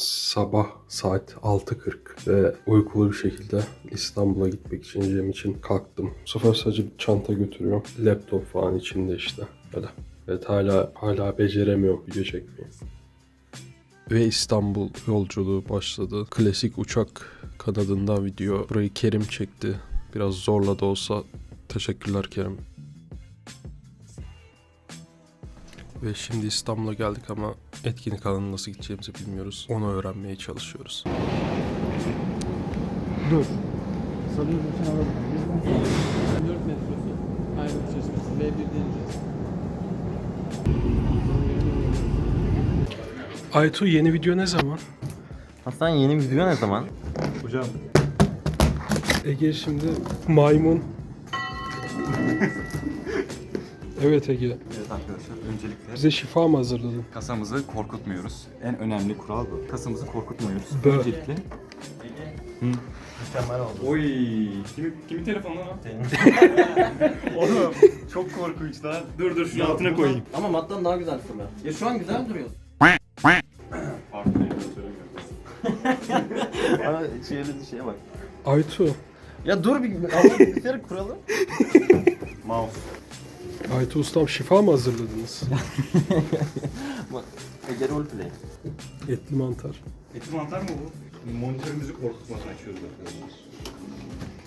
Sabah saat 6.40 ve uykulu bir şekilde İstanbul'a gitmek için Cem için kalktım. Bu sefer sadece bir çanta götürüyorum. Laptop falan içinde işte. Böyle. Evet hala hala beceremiyorum video çekmeyi. Ve İstanbul yolculuğu başladı. Klasik uçak kanadından video. Burayı Kerim çekti. Biraz zorla da olsa teşekkürler Kerim. Ve şimdi İstanbul'a geldik ama etkinlik alanına nasıl gideceğimizi bilmiyoruz. Onu öğrenmeye çalışıyoruz. Dur. Salıyorum için alalım. 4 metrosu ayrılık çeşmesi. B1 deneyeceğiz. Aytu yeni video ne zaman? Hasan yeni video ne zaman? Hocam Ege şimdi maymun. evet Ege. Evet arkadaşlar öncelikle Bize şifa mı hazırladın? kasamızı korkutmuyoruz. En önemli kural bu. Kasamızı korkutmuyoruz. Bö. Öncelikle. Mükemmel oldu. Oy. Kimi, kimin telefonu lan? Oğlum çok korkunç lan. Dur dur şunu altına koyayım. Ama mattan daha güzel fırla. Ya şu an güzel duruyor. Farklı söylemiyorum. Ama şeye şeye bak. Aytu. Ya dur bir bilgisayarı kuralım. Mouse. Aytu ustam şifa mı hazırladınız? Ege roleplay. Etli mantar. Etli mantar mı bu? Monitörümüzü korkutmadan açıyoruz arkadaşlar.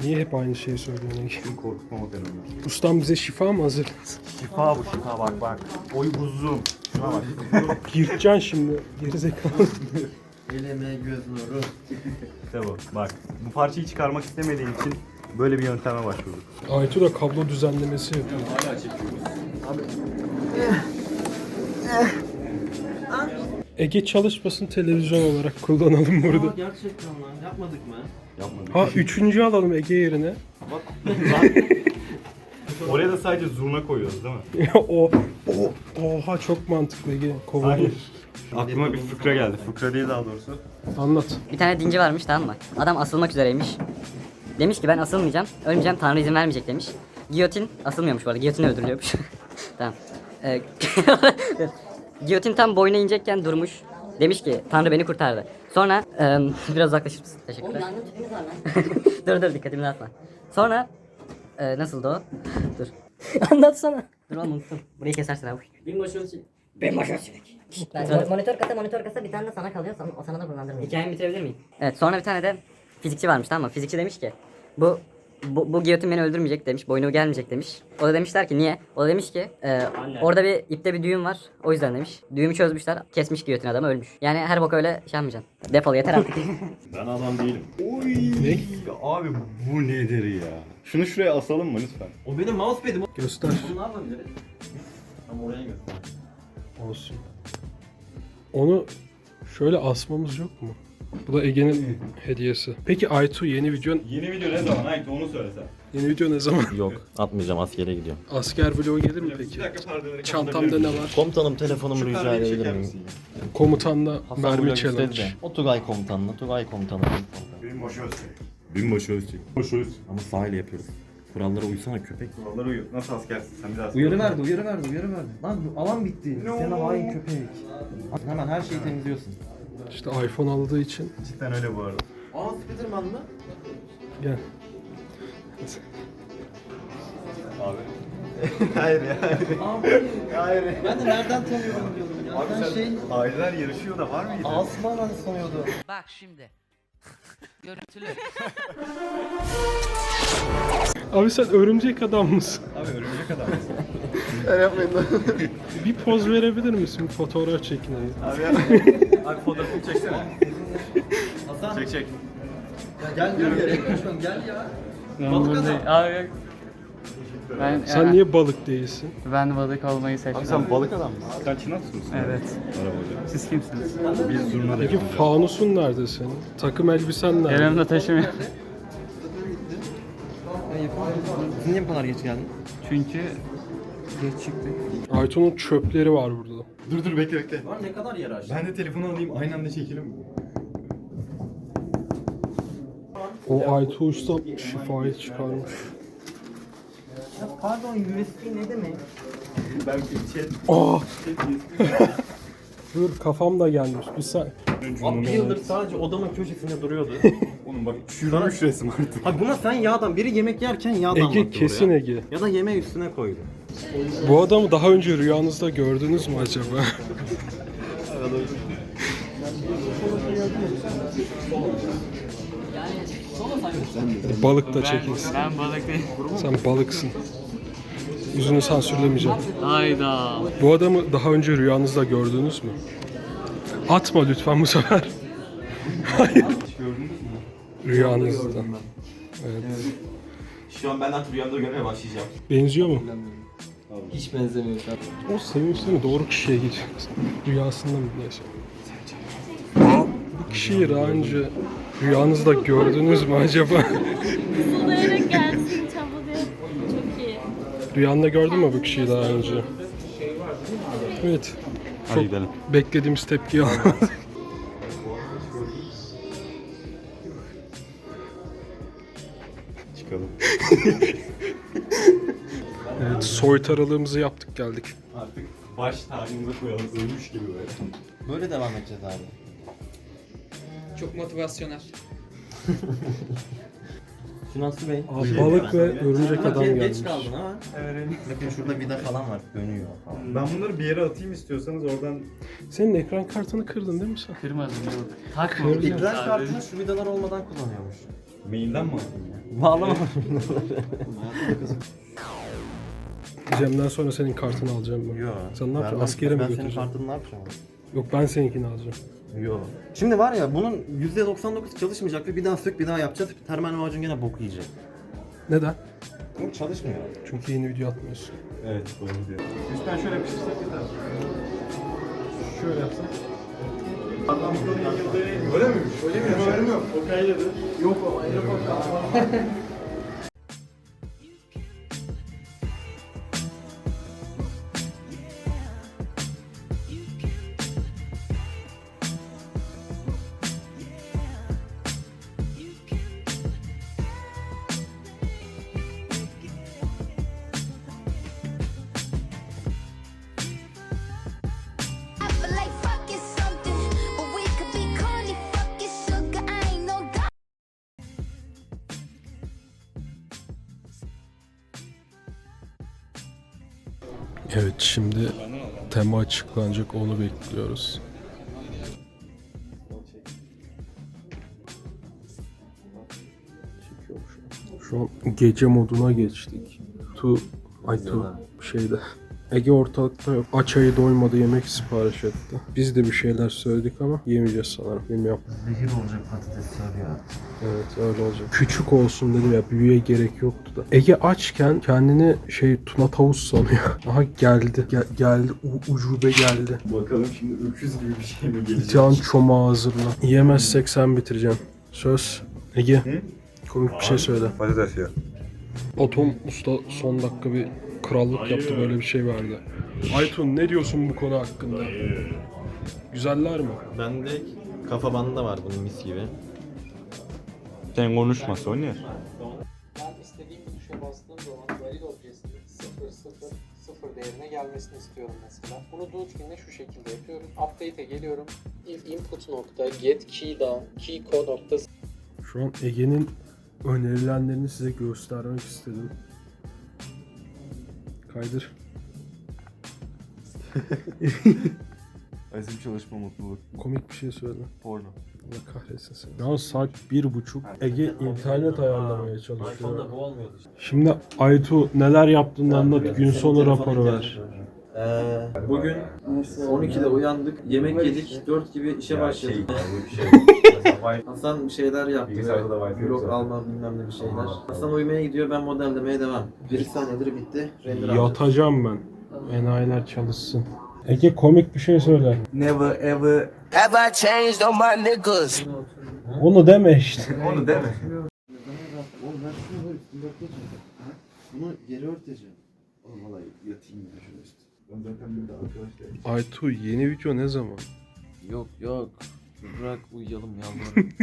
Niye hep aynı şeyi söylüyorsun Ege? Çünkü korkutmamak önemli. Ustam bize şifa mı hazırladın? Şifa bu şifa bak bak. Oy buzum. Şuna bak. Yırtacaksın şimdi. Gerizekalı. Elime göz nuru. İşte bu. Bak. Bu parçayı çıkarmak istemediğim için böyle bir yönteme başvurduk. Aytu da kablo düzenlemesi yapıyor. Hala çekiyoruz. Ege çalışmasın televizyon olarak kullanalım burada. gerçekten lan yapmadık mı? Yapmadık. Ha üçüncü alalım Ege yerine. Oraya da sadece zurna koyuyoruz değil mi? o, o, oha çok mantıklı Ege. Kovalım. Hayır. Aklıma bir fıkra geldi. Fıkra değil daha doğrusu. Anlat. Bir tane dinci varmış tamam mı? Adam asılmak üzereymiş. Demiş ki ben asılmayacağım, ölmeyeceğim, Tanrı izin vermeyecek demiş. Giyotin asılmıyormuş bu arada, giyotin öldürülüyormuş. tamam. Ee, giyotin tam boyuna inecekken durmuş. Demiş ki Tanrı beni kurtardı. Sonra e, biraz uzaklaşır mısın? Teşekkürler. dur dur dikkatimi dağıtma. Sonra e, nasıldı o? dur. Anlatsana. Dur oğlum unuttum. Burayı kesersin abi. Binbaşı ölçü. Ben monitör kasa monitör kasa bir tane de sana kalıyor. Sana, o sana da kullandırmıyor. Hikayemi bitirebilir miyim? Evet sonra bir tane de fizikçi varmış tamam mı? Fizikçi demiş ki bu bu, bu giyotin beni öldürmeyecek demiş. Boynu gelmeyecek demiş. O da demişler ki niye? O da demiş ki e, orada bir ipte bir düğüm var. O yüzden demiş. Düğümü çözmüşler. Kesmiş giyotin adamı ölmüş. Yani her bok öyle şey yapmayacaksın. Defol yeter artık. Ben adam değilim. Oy. Ne? Abi bu nedir ya? Şunu şuraya asalım mı lütfen? O benim mousepad'im. Göster. Bunu ne yapabiliriz? Tam oraya göster. Olsun. Onu şöyle asmamız yok mu? Bu da Ege'nin hediyesi. Peki Aytu yeni videon Yeni video ne zaman? Haydi onu söylesen. yeni video ne zaman? Yok atmayacağım askere gidiyorum. Asker vlogu gelir mi peki? perdeleri Çantamda ne var? Komutanım telefonumu rica edebilir miyim? Komutanla Hasan mermi vlog istedi challenge. de. O Tugay komutanla, Tugay komutanla. Binbaşı Özçek. Binbaşı Özçek. Binbaşı Özçek. Ama sahile yapıyoruz. Kurallara uysana köpek. Kurallara uyu. Nasıl askersin? Sen bir daha Uyarı verdi, uyarı verdi, uyarı verdi. Lan alan bitti. Sen hain köpek. Hemen her şeyi temizliyorsun. İşte iPhone aldığı için Cidden öyle bu arada. Aa Spiderman mı? gel. Abi. Hayır ya. Hayır. Ben de nereden tanıyorum diyordum ya. Abi ben sen şey aileler yarışıyor da var mıydı? Asman sanıyordum. Bak şimdi. Görüntülü. Abi sen örümcek adam mısın? Abi örümcek adam. Bir poz verebilir misin? Bir fotoğraf çekinelim. Abi ya. Abi fotoğrafını çeksene. Hasan Çek çek. ya gel gel yere gel ya. Balık adam. Abi ben, Sen niye balık değilsin? ben balık olmayı seçtim. Abi sen balık adam mısın? Sen Çin atlısı mısın? Evet. Merhaba hocam. Siz kimsiniz? Biz zurna Peki fanusun nerede senin? Takım elbisen nerede? Yanımda taşımıyor. Niye bu kadar geç geldin? Çünkü geç çıktık. Aytu'nun çöpleri var burada. Dur dur bekle bekle. Lan ne kadar yer açtın? Ben de telefonu alayım aynı anda çekelim. O Aytu Usta şifayı çıkarmış. Ya pardon USB ne demek? Ben bir şey... Aa! Dur kafam da gelmiş. Bir sen Abi bir yıldır sadece odamın köşesinde duruyordu. Oğlum bak çürümüş resim artık. Abi buna sen yağdan, biri yemek yerken yağdan Ege kesin oraya. Ege. Ya da yemeği üstüne koydu. Bu adamı daha önce rüyanızda gördünüz mü acaba? Balık da çekilsin. Ben balık değil. Sen balıksın. Yüzünü sansürlemeyeceğim. Hayda. Bu adamı daha önce rüyanızda gördünüz mü? Atma lütfen bu sefer. Hayır. Rüyanızda. Evet. Şu an ben artık rüyamda görmeye başlayacağım. Benziyor mu? Hiç benzemiyor. O sevinçli mi? Doğru kişiye gidiyor. Rüyasında mı? Neyse. Bu kişiyi daha önce rüyanızda gördünüz mü acaba? Sulayarak gelsin çabuk. Çok iyi. Rüyanda gördün mü bu kişiyi daha önce? Evet. Çok beklediğimiz tepkiyi almadık. Evet, soytaralığımızı yaptık geldik. Artık baş tacımıza koyalım. Ölmüş gibi böyle. Böyle devam edeceğiz abi. Çok motivasyonel. Şunası Bey. Abi, balık ve örümcek Ama adam geç gelmiş. kaldın ama. Bakın şurada vida falan var. Dönüyor falan. Ben bunları bir yere atayım istiyorsanız oradan Senin ekran kartını kırdın değil mi sen? Kırmadım yok. Takma. İdrar kartını şu vidalar olmadan kullanıyormuş. mailden mi atayım ya? Bağlama. Cem'den sonra senin kartını alacağım ben. Yok. Sen ne yapacaksın? Ben- Askere mi Ben senin götüreceksin? kartını ne yapacağım? Yok ben seninkini alacağım. Yok. Şimdi var ya bunun %99 çalışmayacak ve bir daha sök bir daha yapacağız. Termal macun gene bok yiyecek. Neden? Bu çalışmıyor. Çünkü yeni video atmıyorsun. Evet doğru diyor. Üstten şöyle yapıştırsak yeter. Şöyle yapsak. Adam Öyle mi? Öyle mi? Haberim yok. O kaynadı. Yok ayrı I şimdi tema açıklanacak onu bekliyoruz. Şu an gece moduna geçtik. Tu, ay tu şeyde. Ege ortalıkta yok. Aç ayı doymadı yemek sipariş etti. Biz de bir şeyler söyledik ama yemeyeceğiz sanırım. Bilmiyorum. Zehir olacak patates söylüyor. Evet öyle olacak. Küçük olsun dedim ya büyüye gerek yoktu da. Ege açken kendini şey tuna tavus sanıyor. Aha geldi. Gel- geldi. U- ucube geldi. Bakalım şimdi öküz gibi bir şey mi gelecek? Can çomağı hazırla. Yiyemezsek sen bitireceksin. Söz. Ege. Komik bir şey söyle. Patates ya. Atom Usta son dakika bir krallık yaptı böyle bir şey verdi. Aytun ne diyorsun bu konu hakkında? Güzeller mi? Bende kafa bandı da var bunun mis gibi. Sen konuşma Sonya. Ben istediğim bir tuşa bastığım zaman varil objesinin 0 0 0 değerine gelmesini istiyorum mesela. Bunu Dogecoin'de şu şekilde yapıyoruz. Update'e geliyorum. If input nokta get key down key code nokta Şu an Ege'nin önerilenlerini size göstermek istedim. Kaydır. Azim çalışma mutluluk. Komik bir şey söyle. Porno. Allah kahretsin seni. Şu an saat bir buçuk. Ege internet ayarlamaya çalışıyor. iPhone'da bu olmuyordu işte. Şimdi Aytu neler yaptığını anlat. Gün sonu raporu ver. Ee, bugün 12'de uyandık, yemek yedik, 4 gibi işe başladık. Hasan bir şeyler yaptı. Bilgisayarda da Wi-Fi Blok zaten. alma bilmem ne bir şeyler. Hasan uyumaya gidiyor, ben modellemeye devam. Bir saniyedir bitti. Render. Yatacağım ben. Enayiler çalışsın. Ege komik bir şey söyle. Never ever ever changed on my niggas. Onu deme işte. Onu deme. Oğlum ben şunu böyle. Bunu geri örteceğim. Oğlum valla yatayım ya şunu üstüne. Ben zaten bir de arkadaşlar. Aytu yeni video ne zaman? Yok yok. Bırak uyuyalım yalvarırım.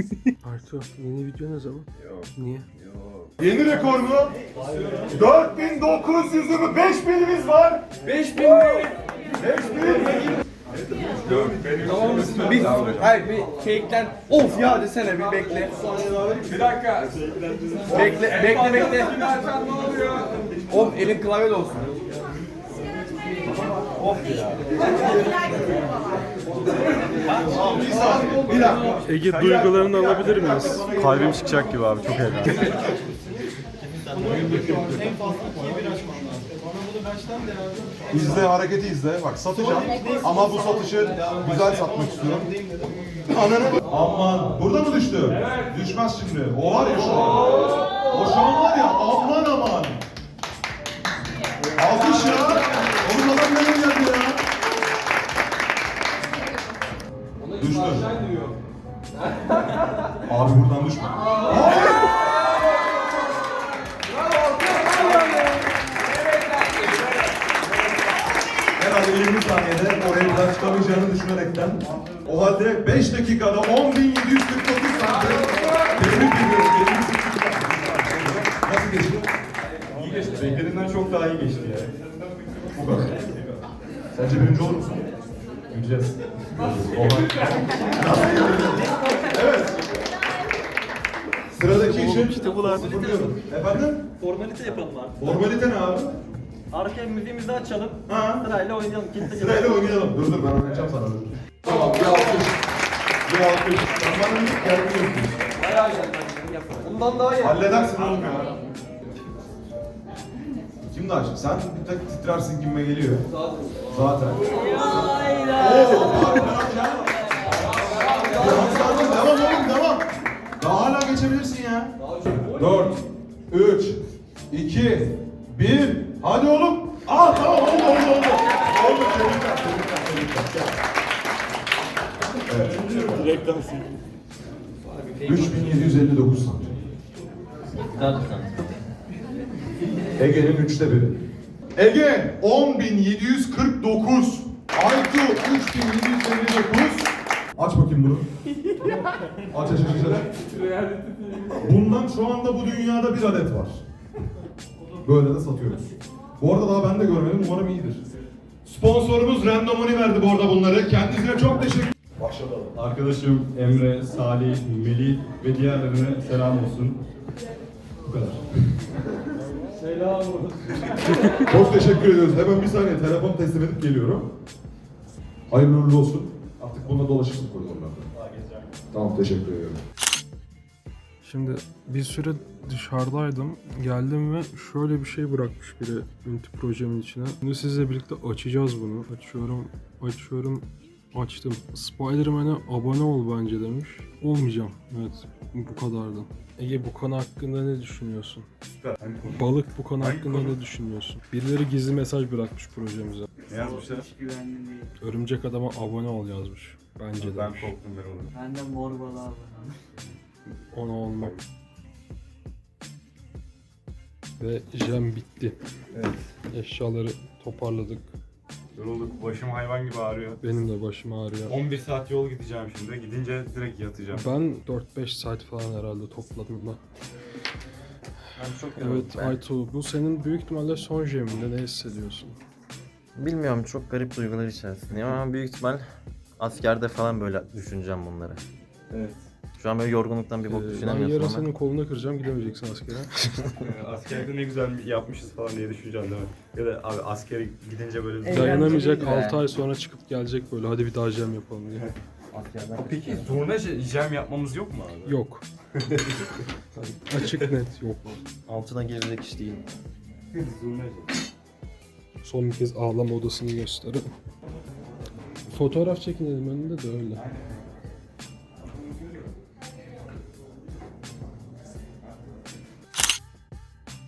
Aytu yeni video ne zaman? Yok. Niye? Yeni rekor mu? 4900'ü mü? 5000'imiz var. 5000 mi? 5000. Bir, hayır bir kekten of ya desene bir bekle. Bir dakika. Bekle bekle bekle. Of elin klavyede olsun. Ege duygularını alabilir miyiz? Kalbim çıkacak gibi abi çok heyecanlı. İzle hareketi izle. Bak satacağım ama bu satışı güzel satmak istiyorum. Ananı Aman burada mı düştü? Düşmez şimdi. O var ya şu an. O şu an var ya aman aman. Alkış ya. Oğlum adam geldi ya? Herhalde 20 saniyede oraya çıkamayacağını düşünerekten. O halde 5 dakikada 10.749 santim. Tebrik ediyorum. 28 santim. Nasıl geçti? İyi geçti. Beklediğimden çok daha iyi geçti ya. Bu kadar. Sence birinci olur musun? Göreceğiz. Evet. Sıradaki için Kitabılar sıfırlıyorum. Efendim? Formalite yapalım artık. Formalite ne abi? Arkaya müziğimizi açalım. Ha? Sırayla oynayalım. Kitle Sırayla oynayalım. Dur dur ben oynayacağım sana. dur. Tamam bir alkış. Bir alkış. Sen bana bir gelmiyorsun. Bayağı güzel. Bundan daha iyi. Halledersin oğlum ya. Kim daha açık? Sen bir tek titrersin gibime geliyor. Zaten. Oo, bak bırak ya. Yansılardın. Devam oğlum devam. Daha hala geçebilirsin ya. 4, 3, 2, 1. Hadi oğlum. Aa tamam oldu oldu oldu. Oldu tebrikler tebrikler tebrikler. Evet. 3759 santim. Ege'nin üçte biri. Ege 10.749. Aytu 3.759. Aç bakayım bunu. Aç aç aç aç. Bundan şu anda bu dünyada bir adet var. Böyle de satıyoruz. Bu arada daha ben de görmedim. Umarım iyidir. Sponsorumuz Random Money verdi bu arada bunları. Kendisine çok teşekkür Başlayalım. Arkadaşım Emre, Salih, Melih ve diğerlerine selam olsun. Bu kadar. Çok teşekkür ediyoruz. Hemen bir saniye telefon teslim edip geliyorum. Hayırlı uğurlu olsun. Artık bununla dolaşırsın koridorlarda. Tamam teşekkür ediyorum. Şimdi bir süre dışarıdaydım. Geldim ve şöyle bir şey bırakmış biri Unity projemin içine. Şimdi sizle birlikte açacağız bunu. Açıyorum, açıyorum, açtım. Spider-Man'e abone ol bence demiş. Olmayacağım. Evet, bu kadardı. Ege bu konu hakkında ne düşünüyorsun? Balık bu konu hakkında ne düşünüyorsun? Birileri gizli mesaj bırakmış projemize. Ne yazmışlar? Örümcek adama abone ol yazmış. Bence Ben demiş. korktum ben onu. Ben de mor balığa Ona olmam. Ve jam bitti. Evet. Eşyaları toparladık. Yorulduk. Başım hayvan gibi ağrıyor. Benim de başım ağrıyor. 11 saat yol gideceğim şimdi. Gidince direkt yatacağım. Ben 4-5 saat falan herhalde topladım da. Ben çok Evet Aytu bu senin büyük ihtimalle son jeminde ne hissediyorsun? Bilmiyorum çok garip duygular içerisindeyim ama büyük ihtimal askerde falan böyle düşüneceğim bunları. Evet. Şu an böyle yorgunluktan bir bok Ee, ben düşünemiyorsun yarın ama. senin kolunu kıracağım gidemeyeceksin askere. Ee, Askerde ne güzel yapmışız falan diye düşüneceğim değil mi? Ya da abi askere gidince böyle... Dayanamayacak be. 6 ay sonra çıkıp gelecek böyle hadi bir daha jam yapalım diye. Peki zurna jam yapmamız yok mu abi? Yok. Açık net yok. Altına girecek iş değil. zurna jam. Son bir kez ağlama odasını gösterin. Fotoğraf çekinelim önünde de öyle.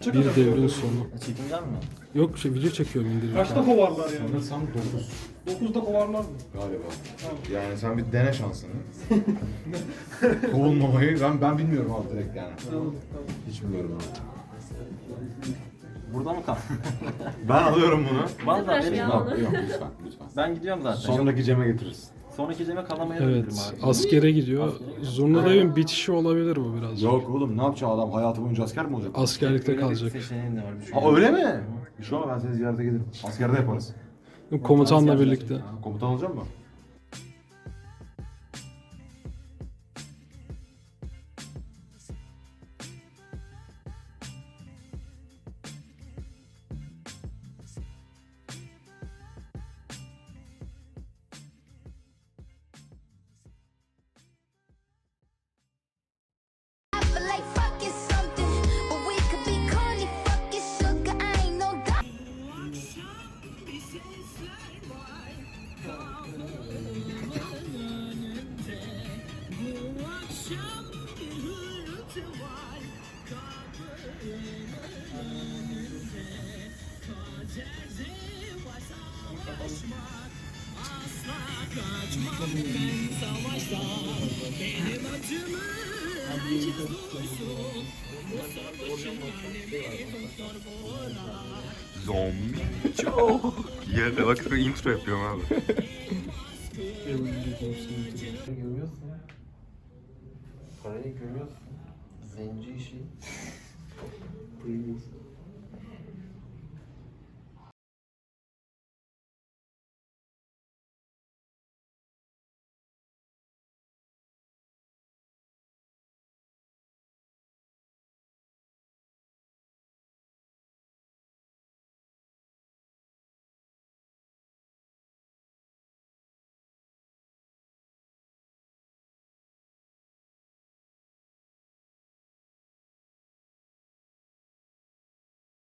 Bir devrin sonu. Çekimden mi? Yok şey video çekiyorum indirirken. Kaçta kovarlar yani? Sanırsam 9 9'da kovarlar mı? galiba. Yani sen bir dene şansını. Kovulmamayı ben ben bilmiyorum abi direkt yani. Hiç bilmiyorum abi. Burada mı kal? Ben alıyorum bunu. Vallahi Tıraş benim. ya. Yok yok lütfen lütfen. Ben gidiyorum zaten. Sonraki ceme getiririz. Sonraki ceme kalamayabilirim Evet, abi. askere gidiyor. Zurna devin bitişi olabilir bu biraz. Yok oğlum ne yapacak adam hayatı boyunca asker mi olacak? Askerlikte bir kalacak. seçeneğin de var. bir şey. Ha öyle mi? Şu an ben seni ziyarete gelirim. Askerde yaparız. Komutanla birlikte. Komutan olacak mı? Zombi çok. Yerde bak şu intro yapıyorum abi. Görüyorsun. Parayı görüyorsun. Zenci işi. Duymuyorsun.